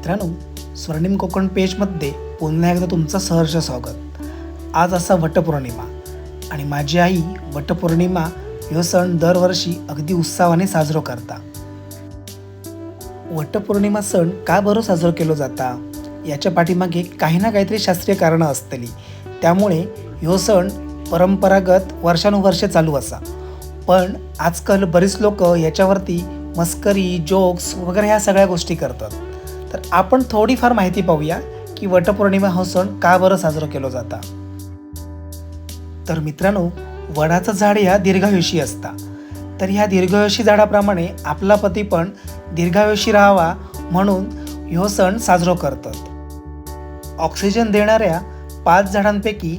मित्रांनो स्वर्णिम कोकण पेजमध्ये पुन्हा एकदा तुमचं सहर्ष स्वागत. आज असा वटपौर्णिमा आणि माझी आई वटपौर्णिमा ह्यो सण दरवर्षी अगदी उत्साहाने साजरो करता. वटपौर्णिमा सण का बरं साजरो केलो जाता? याच्या पाठीमागे काही ना काहीतरी शास्त्रीय कारणं असतली. त्यामुळे ह्यो सण परंपरागत वर्षानुवर्षे चालू असा. पण आजकाल बरीच लोक याच्यावरती मस्करी जोक्स वगैरे ह्या सगळ्या गोष्टी करतात. तर आपण थोडीफार माहिती पाहूया की वटपौर्णिमा हा सण का बरं साजरा केला जाता. तर मित्रांनो वडाचं झाड ह्या दीर्घायुषी असता. तर ह्या दीर्घायुषी झाडाप्रमाणे आपला पती पण दीर्घायुषी राहावा म्हणून ह्यो सण साजरो करतात. ऑक्सिजन देणाऱ्या पाच झाडांपैकी